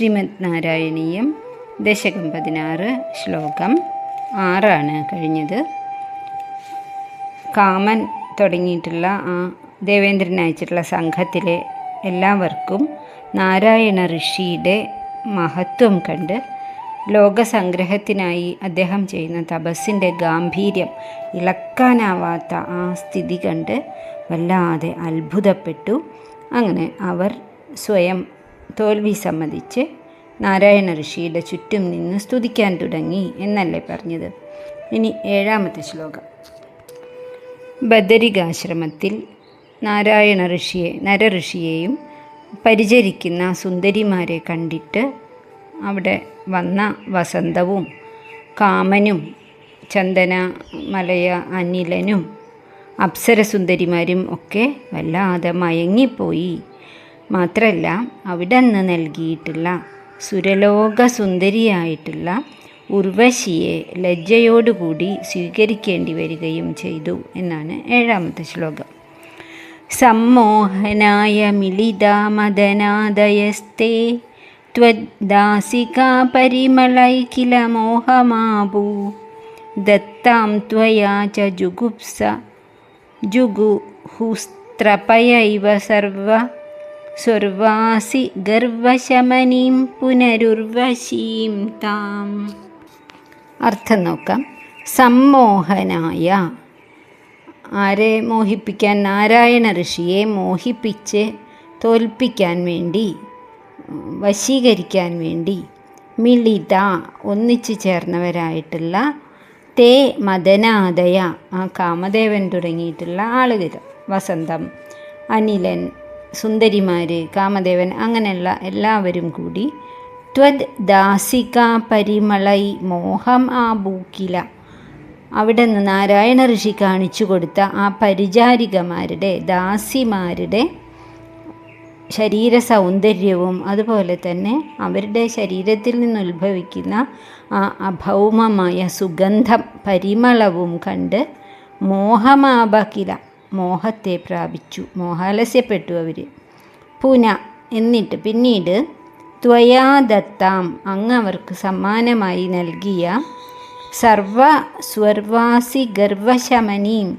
ശ്രീമദ് നാരായണീയം ദശകം പതിനാറ് ശ്ലോകം ആറാണ് കഴിഞ്ഞത്. കാമൻ തുടങ്ങിയിട്ടുള്ള ആ ദേവേന്ദ്രൻ അയച്ചിട്ടുള്ള സംഘത്തിലെ എല്ലാവർക്കും നാരായണ ഋഷിയുടെ മഹത്വം കണ്ട് ലോകസംഗ്രഹത്തിനായി അദ്ദേഹം ചെയ്യുന്ന തപസ്സിന്റെ ഗാംഭീര്യം ഇളക്കാനാവാത്ത ആ സ്ഥിതി കണ്ട് വല്ലാതെ അത്ഭുതപ്പെട്ടു. അങ്ങനെ അവർ സ്വയം തോൽവി സമ്മതിച്ച് നാരായണ ഋഷിയുടെ ചുറ്റും നിന്ന് സ്തുതിക്കാൻ തുടങ്ങി എന്നല്ലേ പറഞ്ഞത്. ഇനി ഏഴാമത്തെ ശ്ലോകം. ബദരികാശ്രമത്തിൽ നാരായണ ഋഷിയെ നര ഋഷിയെയും പരിചരിക്കുന്ന സുന്ദരിമാരെ കണ്ടിട്ട് അവിടെ വന്ന വസന്തവും കാമനും ചന്ദന മലയ അനിലനും അപ്സരസുന്ദരിമാരും ഒക്കെ വല്ലാതെ മയങ്ങിപ്പോയി. മാത്രമല്ല അവിടെ നിന്ന് നൽകിയിട്ടുള്ള സുരലോക സുന്ദരിയായിട്ടുള്ള ഉർവശിയെ ലജ്ജയോടുകൂടി സ്വീകരിക്കേണ്ടി വരികയും ചെയ്തു എന്നാണ് ഏഴാമത്തെ ശ്ലോകം സമ്മോഹനായ മിളിതാമദനാദയസ്തേ त्वद्दासिका परिमलै किल मोहमाभू दत्तां त्वया च जुगुप्स जुगुहुस्त्रपयैव सर्व സ്വർവാസി ഗർവശമനീം പുനരുർവശീം താം. അർത്ഥം നോക്കാം. സമ്മോഹനായ ആരെ മോഹിപ്പിക്കാൻ? നാരായണ ഋഷിയെ മോഹിപ്പിച്ച് തോൽപ്പിക്കാൻ വേണ്ടി വശീകരിക്കാൻ വേണ്ടി മിളിത ഒന്നിച്ചു ചേർന്നവരായിട്ടുള്ള തേ മദനാദയ ആ കാമദേവൻ തുടങ്ങിയിട്ടുള്ള ആളുകൾ. വസന്തം അനിലൻ സുന്ദരിമാർ കാമദേവൻ അങ്ങനെയുള്ള എല്ലാവരും കൂടി. ത്വദ് ദാസിക പരിമളൈ മോഹം ആ ബൂക്കില. അവിടെ നിന്ന് നാരായണ ഋഷി കാണിച്ചു കൊടുത്ത ആ പരിചാരികമാരുടെ ദാസിമാരുടെ ശരീര സൗന്ദര്യവും അതുപോലെ തന്നെ അവരുടെ ശരീരത്തിൽ നിന്ന് ഉത്ഭവിക്കുന്ന ആ അഭൗമമായ സുഗന്ധം പരിമളവും കണ്ട് മോഹമാബക്കില മോഹത്തെ പ്രാപിച്ചു. മോഹാലസ്യപ്പെട്ടു അവർ പുന എന്നിട്ട് പിന്നീട് ത്വയാദത്താം അങ്ങ് അവർക്ക് സമ്മാനമായി നൽകിയ സർവ സ്വർവാസി ഗർവശമനീം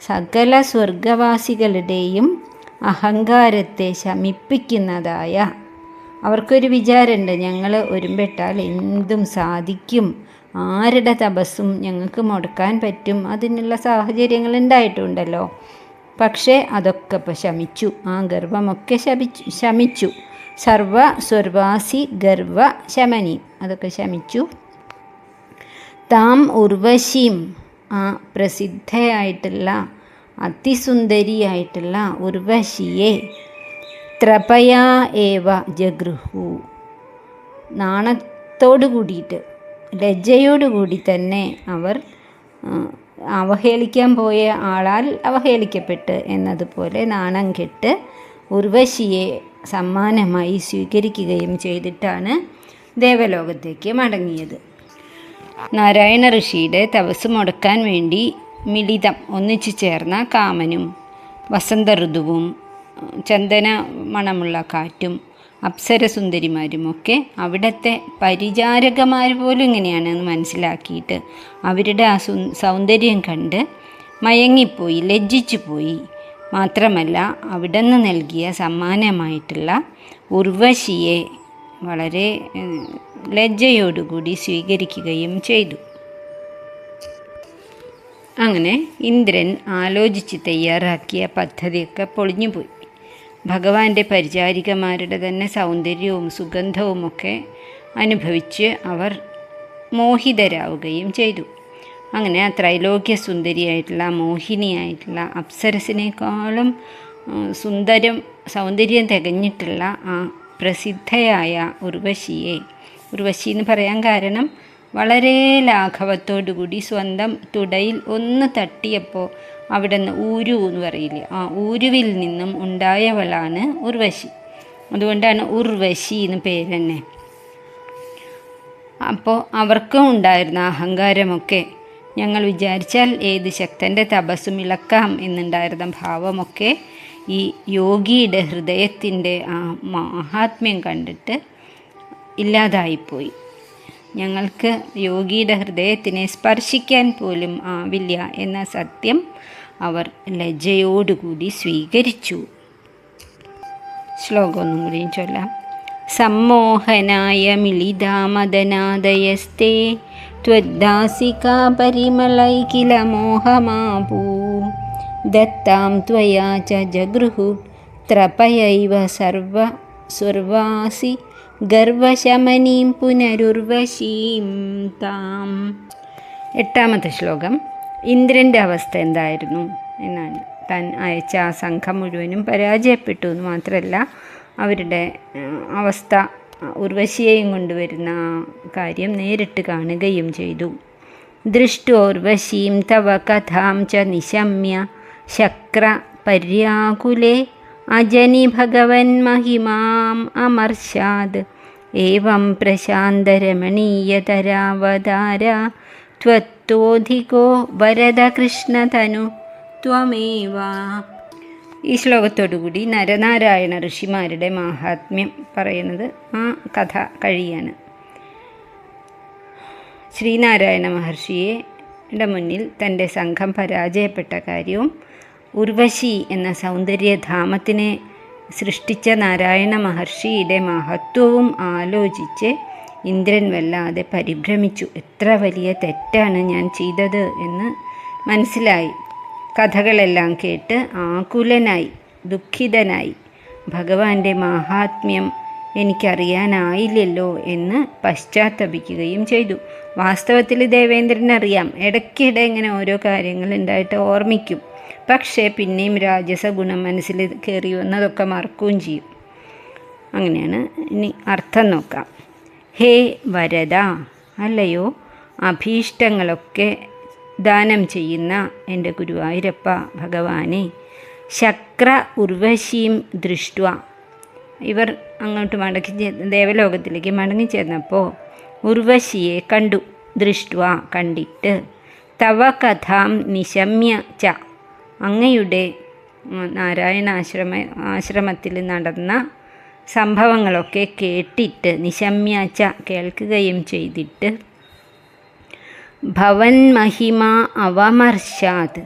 സകല സ്വർഗവാസികളുടെയും അഹങ്കാരത്തെ ശമിപ്പിക്കുന്നതായ. അവർക്കൊരു വിചാരമുണ്ട് ഞങ്ങൾ ഒരുമ്പെട്ടാൽ എന്തും സാധിക്കും. ആരുടെ തപസ്സും ഞങ്ങൾക്ക് മുടക്കാൻ പറ്റും. അതിനുള്ള സാഹചര്യങ്ങൾ ഉണ്ടായിട്ടുണ്ടല്ലോ. പക്ഷേ അതൊക്കെ ഇപ്പോൾ ശമിച്ചു. ആ ഗർവമൊക്കെ ശമിച്ചു ശമിച്ചു. സർവ സ്വർവാസി ഗർവ ശമനി അതൊക്കെ ശമിച്ചു. താം ഉർവശീം. ആ പ്രസിദ്ധയായിട്ടുള്ള അതിസുന്ദരിയായിട്ടുള്ള ഉർവശിയെ ത്രപയാ ഏവ ജഗൃഹു. നാണത്തോടു കൂടിയിട്ട് ലജ്ജയോടുകൂടി തന്നെ അവർ അവഹേളിക്കാൻ പോയ ആളാൽ അവഹേളിക്കപ്പെട്ട് എന്നതുപോലെ നാണം കെട്ട് ഉർവശിയെ സമ്മാനമായി സ്വീകരിക്കുകയും ചെയ്തിട്ടാണ് ദേവലോകത്തേക്ക് മടങ്ങിയത്. നാരായണ ഋഷിയുടെ തപസ് മുടക്കാൻ വേണ്ടി മിളിതം ഒന്നിച്ചു ചേർന്ന കാമനും വസന്ത ഋതുവും ചന്ദന മണമുള്ള കാറ്റും അപ്സരസുന്ദരിമാരുമൊക്കെ അവിടുത്തെ പരിചാരകന്മാർ പോലും ഇങ്ങനെയാണെന്ന് മനസ്സിലാക്കിയിട്ട് അവരുടെ ആ സൗന്ദര്യം കണ്ട് മയങ്ങിപ്പോയി ലജ്ജിച്ചു പോയി മാത്രമല്ല അവിടെ നിന്ന് നൽകിയ സമ്മാനമായിട്ടുള്ള ഉർവശിയെ വളരെ ലജ്ജയോടുകൂടി സ്വീകരിക്കുകയും ചെയ്തു. അങ്ങനെ ഇന്ദ്രൻ ആലോചിച്ച് തയ്യാറാക്കിയ പദ്ധതിയൊക്കെ പൊളിഞ്ഞുപോയി. ഭഗവാന്റെ പരിചാരികമാരുടെ തന്നെ സൗന്ദര്യവും സുഗന്ധവും ഒക്കെ അനുഭവിച്ച് അവർ മോഹിതരാവുകയും ചെയ്തു. അങ്ങനെ ആ ത്രൈലോക്യ സുന്ദരിയായിട്ടുള്ള മോഹിനിയായിട്ടുള്ള അപ്സരസിനേക്കാളും സുന്ദരം സൗന്ദര്യം തികഞ്ഞിട്ടുള്ള ആ പ്രസിദ്ധയായ ഉർവശിയെ ഉർവശി എന്ന് പറയാൻ കാരണം വളരെ ലാഘവത്തോടുകൂടി സ്വന്തം തുടയിൽ ഒന്ന് തട്ടിയപ്പോൾ അവിടെ നിന്ന് ഊരു എന്ന് പറയില്ലേ? ആ ഊരുവിൽ നിന്നും ഉണ്ടായവളാണ് ഉർവശി. അതുകൊണ്ടാണ് ഉർവശി എന്ന് പേര് തന്നെ അപ്പോൾ അവർക്കും ഉണ്ടായിരുന്ന അഹങ്കാരമൊക്കെ ഞങ്ങൾ വിചാരിച്ചാൽ ഏത് ശക്തന്റെ തപസ്സും ഇളക്കാം എന്നുണ്ടായിരുന്ന ഭാവമൊക്കെ ഈ യോഗിയുടെ ഹൃദയത്തിന്റെ ആ മഹാത്മ്യം കണ്ടിട്ട് ഇല്ലാതായിപ്പോയി. ഞങ്ങൾക്ക് യോഗിയുടെ ഹൃദയത്തിനെ സ്പർശിക്കാൻ പോലും ആവില്ല എന്ന സത്യം അവർ ലജ്ജയോടുകൂടി സ്വീകരിച്ചു ശ്ലോകം ഒന്നും കൂടിയും ചൊല്ലാം സമ്മോഹനായ മിളിതാമദനാദയസ്തേ त्वद्दासिका परिमलै किल मोहमापू दत्तां त्वया च जगृहु त्रपयैव सर्व सुर्वासि ഗർവശമനീം പുനരുർവശീം താം. എട്ടാമത്തെ ശ്ലോകം ഇന്ദ്രന്റെ അവസ്ഥ എന്തായിരുന്നു എന്നാണ്. താൻ അയച്ച ആ സംഘം മുഴുവനും പരാജയപ്പെട്ടു എന്ന് മാത്രമല്ല അവരുടെ അവസ്ഥ ഉർവശിയെയും കൊണ്ടുവരുന്ന കാര്യം നേരിട്ട് കാണുകയും ചെയ്തു. ദൃഷ്ടോർവശീം തവ കഥാം ച നിശമ്യ ശക്ര പര്യാകുലേ അജനി ഭഗവൻ മഹിമാം അമർഷാദ് ഏവം പ്രശാന്തരമണീയതരാവതാര ത്വത്തോധികോ വരദകൃഷ്ണതനു ത്വമേവ ഈ ശ്ലോകത്തോടുകൂടി നരനാരായണ ഋഷിമാരുടെ മാഹാത്മ്യം പറയുന്നത് ആ കഥ കഴിയാണ്. ശ്രീനാരായണ മഹർഷിയെ മുന്നിൽ തന്റെ സംഘം പരാജയപ്പെട്ട കാര്യവും ഉർവശി എന്ന സൗന്ദര്യധാമത്തിനെ സൃഷ്ടിച്ച നാരായണ മഹർഷിയുടെ മഹത്വവും ആലോചിച്ച് ഇന്ദ്രൻ വല്ലാതെ പരിഭ്രമിച്ചു. എത്ര വലിയ തെറ്റാണ് ഞാൻ ചെയ്തത് എന്ന് മനസ്സിലായി. കഥകളെല്ലാം കേട്ട് ആകുലനായി ദുഃഖിതനായി. ഭഗവാന്റെ മാഹാത്മ്യം എനിക്കറിയാനായില്ലല്ലോ എന്ന് പശ്ചാത്തപിക്കുകയും ചെയ്തു. വാസ്തവത്തിൽ ദേവേന്ദ്രൻ അറിയാം ഇടയ്ക്കിടെ ഇങ്ങനെ ഓരോ കാര്യങ്ങൾ ഉണ്ടായിട്ട് ഓർമ്മിക്കും. പക്ഷേ പിന്നെയും രാജസ ഗുണം മനസ്സിൽ കയറി വന്നതൊക്കെ മറക്കുകയും ചെയ്യും. അങ്ങനെയാണ് ഇനി അർത്ഥം നോക്കാം. ഹേ വരദ അല്ലയോ? അഭീഷ്ടങ്ങളൊക്കെ ദാനം ചെയ്യുന്ന എന്റെ ഗുരുവായൂരപ്പ ഭഗവാനെ ശക്ര ഉർവശീം ദൃഷ്ട ഇവർ അങ്ങോട്ട് മടക്കി ദേവലോകത്തിലേക്ക് മടങ്ങി ചെന്നപ്പോൾ ഉർവശിയെ കണ്ടു. ദൃഷ്ട കണ്ടിട്ട്. തവ കഥാം നിശമ്യ ച. അങ്ങയുടെ നാരായണാശ്രമ ആശ്രമത്തിൽ നടന്ന സംഭവങ്ങളൊക്കെ കേട്ടിട്ട് നിശമ്യ ച കേൾക്കുകയും ചെയ്തിട്ട് ഭവൻ മഹിമ അവമർശാത്.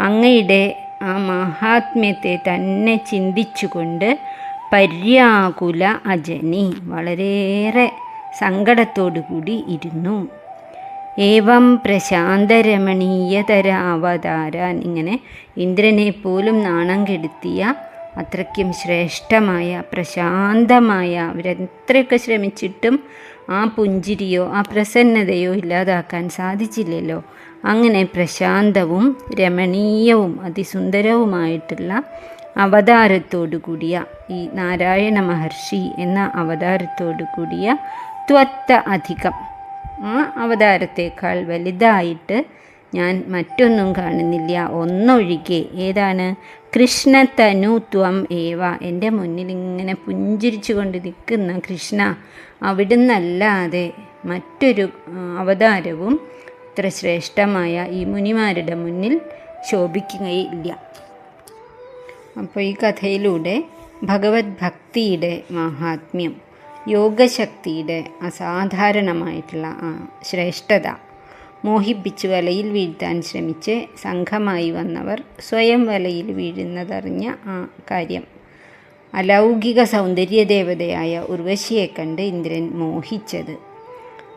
അങ്ങയുടെ ആ മഹാത്മ്യത്തെ തന്നെ ചിന്തിച്ചുകൊണ്ട് പര്യാകുല അജനി വളരെയേറെ സങ്കടത്തോടു കൂടി ഇരുന്നു. ഏവം പ്രശാന്തരമണീയതരാവതാര ഇങ്ങനെ ഇന്ദ്രനെ പോലും നാണം കെടുത്തിയ അത്രയ്ക്കും ശ്രേഷ്ഠമായ പ്രശാന്തമായ അവരെത്രയൊക്കെ ശ്രമിച്ചിട്ടും ആ പുഞ്ചിരിയോ ആ പ്രസന്നതയോ ഇല്ലാതാക്കാൻ സാധിച്ചില്ലല്ലോ. അങ്ങനെ പ്രശാന്തവും രമണീയവും അതിസുന്ദരവുമായിട്ടുള്ള അവതാരത്തോടു കൂടിയ ഈ നാരായണ മഹർഷി എന്ന അവതാരത്തോടു കൂടിയ ത്വത്ത അധികം. ആ അവതാരത്തേക്കാൾ വലുതായിട്ട് ഞാൻ മറ്റൊന്നും കാണുന്നില്ല. ഒന്നൊഴികെ. ഏതാണ്? കൃഷ്ണതനുത്വം ഏവ. എന്റെ മുന്നിൽ ഇങ്ങനെ പുഞ്ചിരിച്ചു കൊണ്ട് നിൽക്കുന്ന കൃഷ്ണ അവിടുന്നല്ലാതെ മറ്റൊരു അവതാരവും ഇത്ര ശ്രേഷ്ഠമായ ഈ മുനിമാരുടെ മുന്നിൽ ശോഭിക്കുകയില്ല. അപ്പോൾ ഈ കഥയിലൂടെ ഭഗവത് ഭക്തിയുടെ മാഹാത്മ്യം. യോഗശക്തിയുടെ അസാധാരണമായിട്ടുള്ള ആ ശ്രേഷ്ഠത മോഹിപ്പിച്ച് വലയിൽ വീഴ്ത്താൻ ശ്രമിച്ച് സംഘമായി വന്നവർ സ്വയം വലയിൽ വീഴുന്നതറിഞ്ഞ ആ കാര്യം. അലൗകിക സൗന്ദര്യദേവതയായ ഉർവശിയെ കണ്ട് ഇന്ദ്രൻ മോഹിച്ചത്.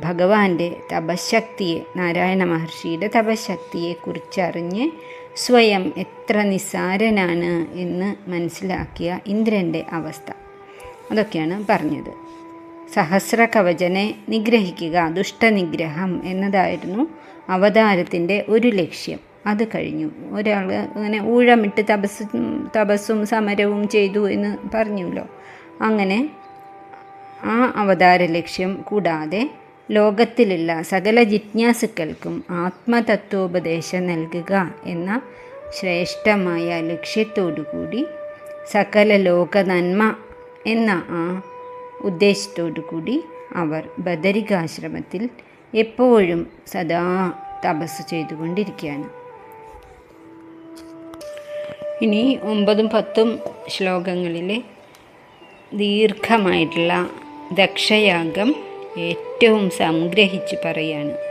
ഭഗവാന്റെ തപശക്തിയെ നാരായണ മഹർഷിയുടെ തപശക്തിയെ കുറിച്ചറിഞ്ഞ് സ്വയം എത്ര നിസ്സാരനാണ് എന്ന് മനസ്സിലാക്കിയ ഇന്ദ്രന്റെ അവസ്ഥ. അതൊക്കെയാണ് പറഞ്ഞത്. സഹസ്ര കവചനെ നിഗ്രഹിക്കുക ദുഷ്ടനിഗ്രഹം എന്നതായിരുന്നു അവതാരത്തിന്റെ ഒരു ലക്ഷ്യം. അത് കഴിഞ്ഞു. ഒരാൾ അങ്ങനെ ഊഴമിട്ട് തപസ് തപസ്സും സമരവും ചെയ്തു എന്ന് പറഞ്ഞുല്ലോ അങ്ങനെ ആ അവതാര ലക്ഷ്യം കൂടാതെ ലോകത്തിലുള്ള സകല ജിജ്ഞാസുക്കൾക്കും ആത്മതത്വോപദേശം നൽകുക എന്ന ശ്രേഷ്ഠമായ ലക്ഷ്യത്തോടു കൂടി സകല ലോക നന്മ എന്ന ആ ഉദ്ദേശത്തോടു കൂടി അവർ ബദരികാശ്രമത്തിൽ എപ്പോഴും സദാ തപസ് ചെയ്തുകൊണ്ടിരിക്കുകയാണ്. ഇനി ഒമ്പതും പത്തും ശ്ലോകങ്ങളിലെ ദീർഘമായിട്ടുള്ള ദക്ഷയാഗം ഏറ്റവും സംഗ്രഹിച്ച് പറയാണ്